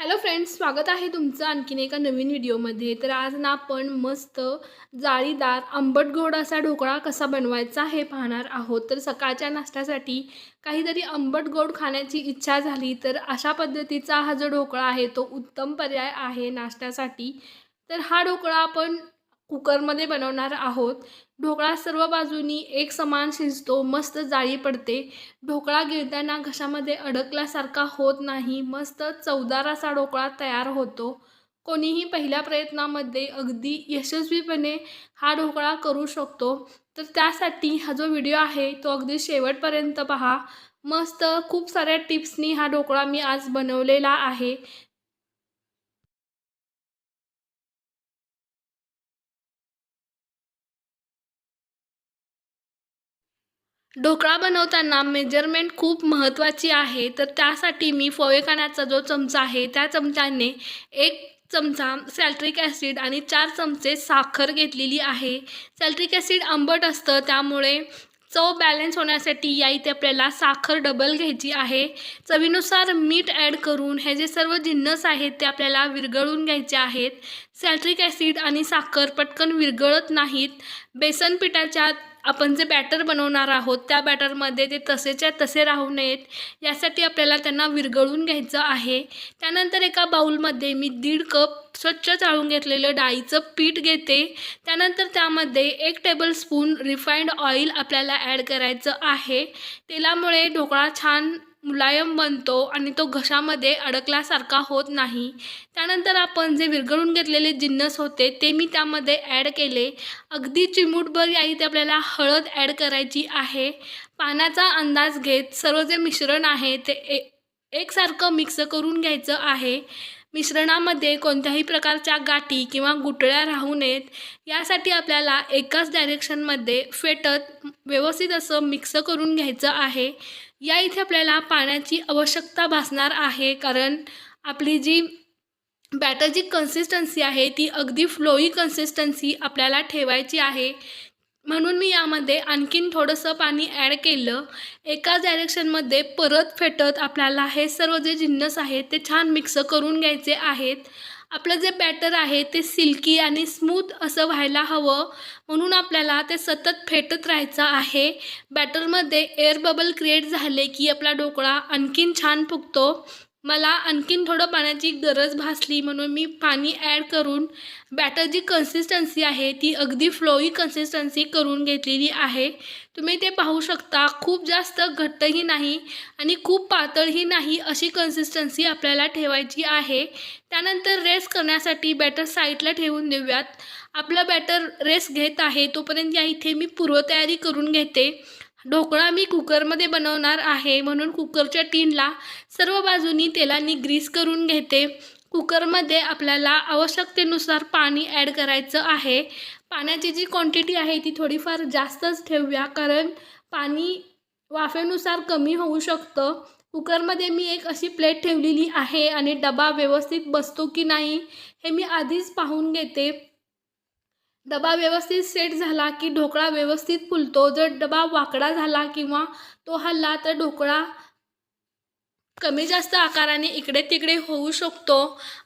Hello friends स्वागत आहे तुमचं आणखीन एका नवीन व्हिडिओमध्ये. तर आज ना आपण मस्त जाळीदार आंबट गोड असा ढोकळा कसा बनवायचा हे पाहणार आहोत. तर सकाळच्या नाश्त्यासाठी काहीतरी आंबट गोड खाण्याची इच्छा झाली तर अशा पद्धतीचा हा जो ढोकळा आहे तो उत्तम पर्याय आहे नाश्त्यासाठी. तर हा ढोकळा आपण कुकरमध्ये बनवणार आहोत. ढोकळा सर्व बाजूनी एक समान शिजतो मस्त जाळी पडते. ढोकळा गिळताना घशामध्ये अडकल्यासारखा होत नाही मस्त चवदार असा ढोकळा तयार होतो. कोणीही पहिल्या प्रयत्नामध्ये अगदी यशस्वीपणे हा ढोकळा करू शकतो. तर त्यासाठी हा जो व्हिडिओ आहे तो अगदी शेवटपर्यंत पहा. मस्त खूप साऱ्या टिप्सनी हा ढोकळा मी आज बनवलेला आहे. ढोकळा बनवताना मेजरमेंट खूप महत्त्वाची आहे. तर त्यासाठी मी खाण्याचा जो चमचा आहे त्या चमच्याने एक चमचा सॅल्ट्रिक ॲसिड आणि चार चमचे साखर घेतलेली आहे. सॅल्ट्रिक ॲसिड आंबट असतं त्यामुळे चव बॅलन्स होण्यासाठी या इथे आपल्याला साखर डबल घ्यायची आहे. चवीनुसार मीठ ॲड करून हे जे सर्व जिन्नस आहेत ते आपल्याला विरघळून घ्यायचे आहेत. सॅल्ट्रिक ॲसिड आणि साखर पटकन विरघळत नाहीत. बेसन पिठाच्या आपण जे बॅटर बनवणार आहोत त्या बॅटरमध्ये ते तसेच्या तसे राहू नयेत यासाठी आपल्याला त्यांना विरघळून घ्यायचं आहे. त्यानंतर एका बाऊलमध्ये मी दीड कप स्वच्छ चाळून घेतलेलं डाळीचं पीठ घेते. त्यानंतर त्यामध्ये एक टेबलस्पून रिफाईंड ऑइल आपल्याला ॲड करायचं आहे. तेलामुळे ढोकळा छान मुलायम बनतो आणि तो घशामध्ये अडकल्यासारखा होत नाही. त्यानंतर आपण जे विरघळून घेतलेले जिन्नस होते ते मी त्यामध्ये ॲड केले. अगदी चिमूटभर या इथे आपल्याला हळद ॲड करायची आहे. पाण्याचा अंदाज घेत सर्व जे मिश्रण आहे ते ए एकसारखं मिक्स करून घ्यायचं आहे. मिश्रणामध्ये कोणत्याही प्रकारच्या गाठी किंवा गुटळ्या राहू नयेत. यासाठी आपल्याला एकाच डायरेक्शनमध्ये फेटत व्यवस्थित असं मिक्स करून घ्यायचं आहे. या इथे आपल्याला पाण्याची आवश्यकता भासणार आहे. कारण आपली जी बॅटरची कन्सिस्टन्सी आहे ती अगदी फ्लोई कन्सिस्टन्सी आपल्याला ठेवायची आहे. म्हणून मी यामध्ये आणखीन थोडंसं पाणी ॲड केलं. एकाच डायरेक्शनमध्ये परत फेटत आपल्याला हे सर्व जे जिन्नस आहेत ते छान मिक्स करून घ्यायचे आहेत. आपलं जे बॅटर आहे ते सिल्की आणि स्मूथ असं व्हायला हवं. म्हणून आपल्याला ते सतत फेटत राहायचं आहे. बॅटरमध्ये एअर बबल क्रिएट झाले की आपला ढोकळा आणखीन छान फुगतो. मला आणखीन थोडं पाण्याची गरज भासली म्हणून मी पाणी ॲड करून बॅटर जी कन्सिस्टन्सी आहे ती अगदी फ्लोई कन्सिस्टन्सी करून घेतलेली आहे. तुम्ही ते पाहू शकता खूप जास्त घट्टही नाही आणि खूप पातळही नाही अशी कन्सिस्टन्सी आपल्याला ठेवायची आहे. त्यानंतर रेस्ट करण्यासाठी बॅटर साईडला ठेवून देऊयात. आपलं बॅटर रेस्ट घेत आहे तोपर्यंत या इथे मी पूर्वतयारी करून घेते. ढोकळा मी कुकरमध्ये बनवणार आहे. म्हणून कुकरच्या टीनला सर्व बाजूनी तेलानी ग्रीस करून घेते. कुकरमध्ये आपल्याला आवश्यकतेनुसार पाणी ॲड करायचं आहे. पाण्याची जी क्वांटिटी आहे ती थोडीफार जास्तच ठेवूया कारण पाणी वाफेनुसार कमी होऊ शकतं. कुकरमध्ये मी एक अशी प्लेट ठेवलेली आहे आणि डबा व्यवस्थित बसतो की नाही हे मी आधीच पाहून घेते. डबा व्यवस्थित सेट झाला की ढोकळा व्यवस्थित फुलतो. जर डबा वाकडा झाला किंवा तो हल्ला तर ढोकळा कमी जास्त आकाराने इकडे तिकडे होऊ शकतो.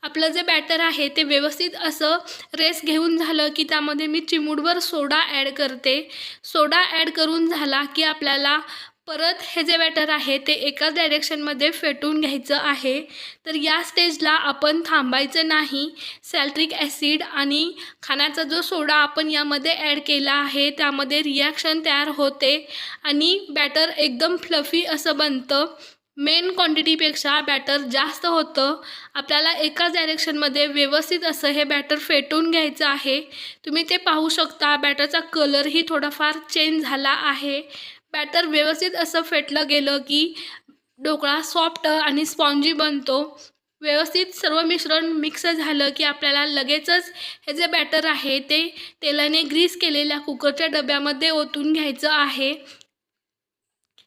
आपलं जे बॅटर आहे ते व्यवस्थित असं रेस घेऊन झालं की त्यामध्ये मी चिमूडवर सोडा ॲड करते. सोडा ॲड करून झाला की आपल्याला परत हे जे बॅटर आहे ते एकाच डायरेक्शनमध्ये फेटून घ्यायचं आहे. तर या स्टेजला आपण थांबायचं नाही. सॅल्ट्रिक ॲसिड आणि खाण्याचा जो सोडा आपण यामध्ये ॲड केला आहे त्यामध्ये रिॲक्शन तयार होते आणि बॅटर एकदम फ्लफी असं बनतं. मेन क्वांटिटीपेक्षा बॅटर जास्त होतं. आपल्याला एकाच डायरेक्शनमध्ये व्यवस्थित असं हे बॅटर फेटून घ्यायचं आहे. तुम्ही ते पाहू शकता बॅटरचा कलरही थोडाफार चेंज झाला आहे. बॅटर व्यवस्थित असं फेटलं गेलं की ढोकळा सॉफ्ट आणि स्पॉन्जी बनतो. व्यवस्थित सर्व मिश्रण मिक्स झालं की आपल्याला लगेचच हे जे बॅटर आहे ते तेलाने ग्रीस केलेल्या कुकरच्या डब्यामध्ये ओतून घ्यायचं आहे.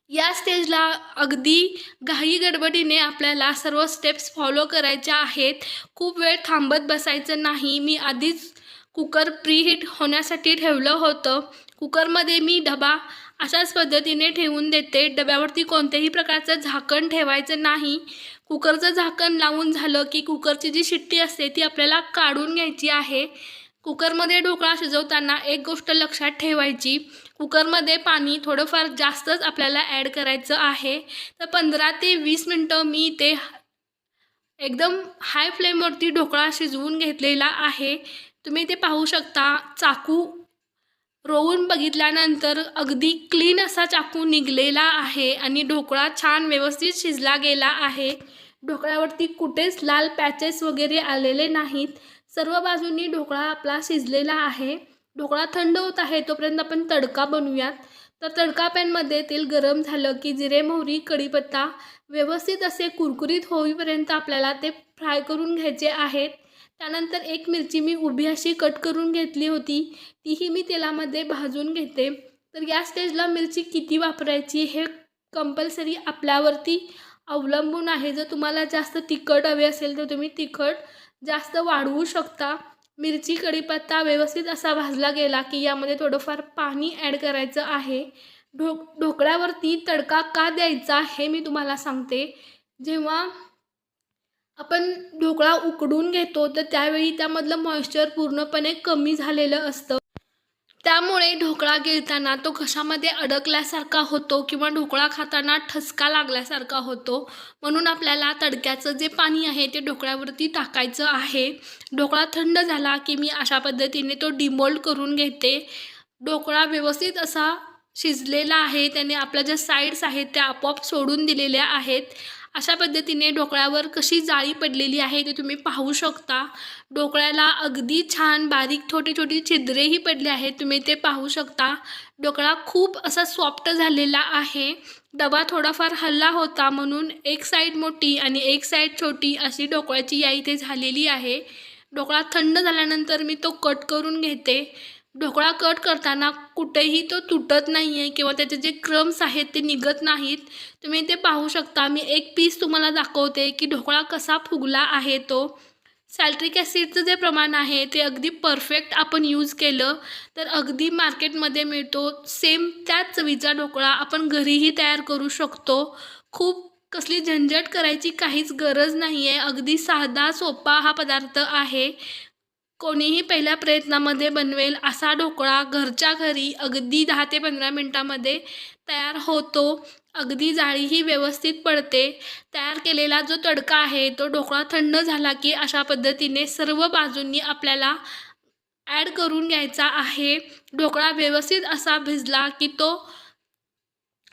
या स्टेजला अगदी घाई गडबडीने आपल्याला सर्व स्टेप्स फॉलो करायच्या आहेत. खूप वेळ थांबत बसायचं नाही. मी आधीच कुकर प्रीहीट होण्यासाठी ठेवलं होतं. कुकरमध्ये मी डबा अशाच पद्धतीने ठेवून देते. डब्यावरती कोणत्याही प्रकारचं झाकण ठेवायचं नाही. कुकरचं झाकण लावून झालं की कुकरची जी शिट्टी असते ती आपल्याला काढून घ्यायची आहे. कुकरमध्ये ढोकळा शिजवताना एक गोष्ट लक्षात ठेवायची. कुकरमध्ये पाणी थोडंफार जास्तच आपल्याला ॲड करायचं आहे. तर पंधरा ते वीस मिनटं मी ते एकदम हाय फ्लेमवरती ढोकळा शिजवून घेतलेला आहे. तुम्ही ते पाहू शकता चाकू रोवून बघितल्यानंतर अगदी क्लीन असा चाकू निघलेला आहे आणि ढोकळा छान व्यवस्थित शिजला गेला आहे. ढोकळ्यावरती कुठेच लाल पॅचेस वगैरे आलेले नाहीत. सर्व बाजूंनी ढोकळा आपला शिजलेला आहे. ढोकळा थंड होत आहे तोपर्यंत आपण तडका बनवूयात. तर तडका पॅनमध्ये तेल गरम झालं की जिरे मोहरी कढीपत्ता व्यवस्थित असे कुरकुरीत होईपर्यंत आपल्याला ते फ्राय करून घ्यायचे आहेत. त्यानंतर एक मिरची मी उभी अशी कट करून घेतली होती तीही मी तेलामध्ये भाजून घेते. तर या स्टेजला मिरची किती वापरायची हे कंपल्सरी आपल्यावरती अवलंबून आहे. जर तुम्हाला जास्त तिखट हवे असेल तर तुम्ही तिखट जास्त वाढवू शकता. मिरची कढीपत्ता व्यवस्थित असा भाजला गेला की यामध्ये थोडंफार पाणी ॲड करायचं आहे. ढो ढोकळ्यावरती तडका का द्यायचा हे मी तुम्हाला सांगते. जेव्हा आपण ढोकळा उकडून घेतो तर त्यावेळी त्यामधलं मॉइश्चर पूर्णपणे कमी झालेलं असतं. त्यामुळे ढोकळा गिळताना तो घशामध्ये अडकल्यासारखा होतो किंवा ढोकळा खाताना ठसका लागल्यासारखा होतो. म्हणून आपल्याला तडक्याचं जे पाणी आहे ते ढोकळ्यावरती टाकायचं आहे. ढोकळा थंड झाला की मी अशा पद्धतीने तो डिमोल्ड करून घेते. ढोकळा व्यवस्थित असा शिजलेला आहे त्याने आपल्या ज्या साईड्स आहेत त्या आपोआप सोडून दिलेल्या आहेत. अशा पद्धतीने ढोकळ्यावर कशी जाळी पडलेली आहे ते तुम्ही पाहू शकता. ढोकळ्याला अगदी छान बारीक छोटी छोटी छिद्रेही पडले आहेत तुम्ही ते पाहू शकता. ढोकळा खूप असा सॉफ्ट झालेला आहे. डबा थोडाफार हल्ला होता म्हणून एक साईड मोठी आणि एक साईड छोटी अशी ढोकळ्याची या इथे झालेली आहे. ढोकळा थंड झाल्यानंतर मी तो कट करून घेते. ढोकळा कट करताना कुठेही तो तुटत नाही आहे किंवा त्याचे जे क्रम्स आहेत ते निघत नाहीत तुम्ही ते पाहू शकता. मी एक पीस तुम्हाला दाखवते की ढोकळा कसा फुगला आहे तो. सॅल्ट्रिक ॲसिडचं जे प्रमाण आहे ते अगदी परफेक्ट आपण यूज केलं तर अगदी मार्केटमध्ये मिळतो. सेम त्याच चवीचा ढोकळा आपण घरीही तयार करू शकतो. खूप कसली झंझट करायची काहीच गरज नाही आहे अगदी साधा सोपा हा पदार्थ आहे. कोणीही पहिल्या प्रयत्नामध्ये बनवेल असा ढोकळा घरच्या घरी अगदी दहा ते पंधरा मिनटामध्ये तयार होतो. अगदी जाळीही व्यवस्थित पडते. तयार केलेला जो तडका आहे तो ढोकळा थंड झाला की अशा पद्धतीने सर्व बाजूंनी आपल्याला ॲड करून घ्यायचा आहे. ढोकळा व्यवस्थित असा भिजला की तो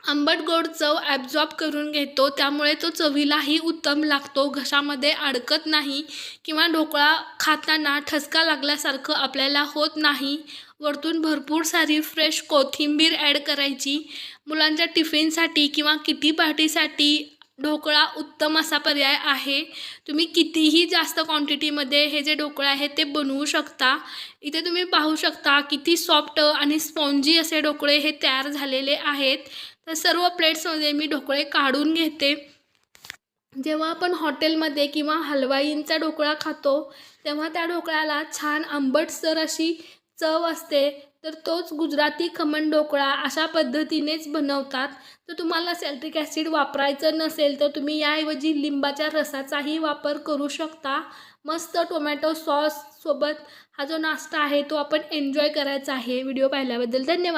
आंबट गोड चव ॲब्झॉर्ब करून घेतो त्यामुळे तो चवीलाही उत्तम लागतो. घशामध्ये अडकत नाही किंवा ढोकळा खाताना ठसका लागल्यासारखं आपल्याला होत नाही. वरतून भरपूर सारी फ्रेश कोथिंबीर ॲड करायची. मुलांच्या टिफिनसाठी किंवा किटी पार्टीसाठी ढोकळा उत्तम असा पर्याय आहे. तुम्ही कितीही जास्त क्वांटिटीमध्ये हे जे ढोकळे आहे ते बनवू शकता. इथे तुम्ही पाहू शकता किती सॉफ्ट आणि स्पॉन्जी असे ढोकळे हे तयार झालेले आहेत. तर सर्व प्लेट्समध्ये मी ढोकळे काढून घेते. जेव्हा आपण हॉटेलमध्ये किंवा हलवाईंचा ढोकळा खातो तेव्हा त्या ढोकळ्याला छान आंबटसर अशी चव असते. तर तोच गुजराती खमण ढोकळा अशा पद्धतीनेच बनवतात. तर तुम्हाला सेल्ट्रिक ॲसिड वापरायचं नसेल तर तुम्ही याऐवजी लिंबाच्या रसाचाही वापर करू शकता. मस्त टोमॅटो सॉस सोबत हा जो नाश्ता आहे तो आपण एन्जॉय करायचा आहे. व्हिडिओ पाहिल्याबद्दल धन्यवाद.